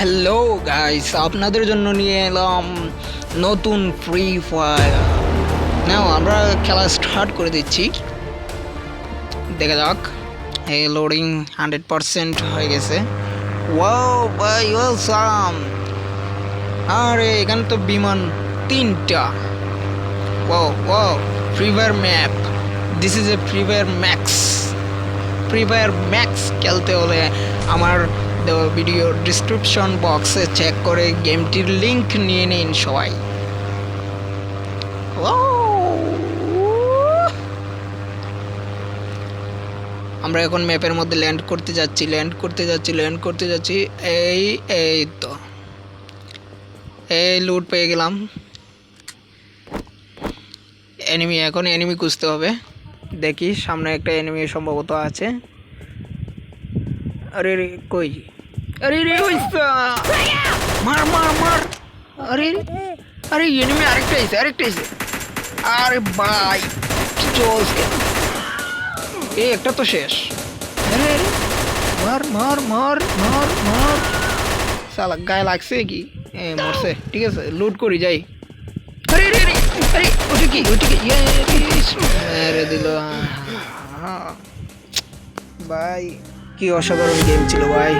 Hello guys আপনাদের জন্য নিয়ে এলাম নতুন ফ্রি ফায়ার নাও আমরা খেলা স্টার্ট করে দিচ্ছি। দেখা যাক। এই লোডিং হান্ড্রেড পারসেন্ট হয়ে গেছে। ওয়াও বাই ওয়েলকাম আরে, এখানে তো বিমান তিনটা। Wow wow free fire map this is a free fire max free fire max খেলতে হলে আমার ভিডিও ডিসক্রিপশন বক্সে চেক করে গেমটির লিংক নিয়ে নিন সবাই। আমরা এখন ম্যাপের মধ্যে ল্যান্ড করতে যাচ্ছি ল্যান্ড করতে যাচ্ছি ল্যান্ড করতে যাচ্ছি। এই এই তো। এই লুট পেয়ে গেলাম। এনিমি এখন এনিমি খুঁজতে হবে। দেখি সামনে একটা এনিমি সম্ভবত আছে। আরে রে কই আরে রে ওই সা- মার মার মার আরে রে, আরে এনিমি আরেকটা এসে আরেকটা এসে আরে ভাই কি চলছে এই একটা তো শেষ আরে আরে মার মার মার মার মার সালা গায়ে লাগছে কি এ মরছে ঠিক আছে লুট করি যাই আরে আরে আরে আরে ওটা কি ওটা কি ইয়ে মেরে দিল ভাই কি অসাধারণ গেম ছিল ভাই।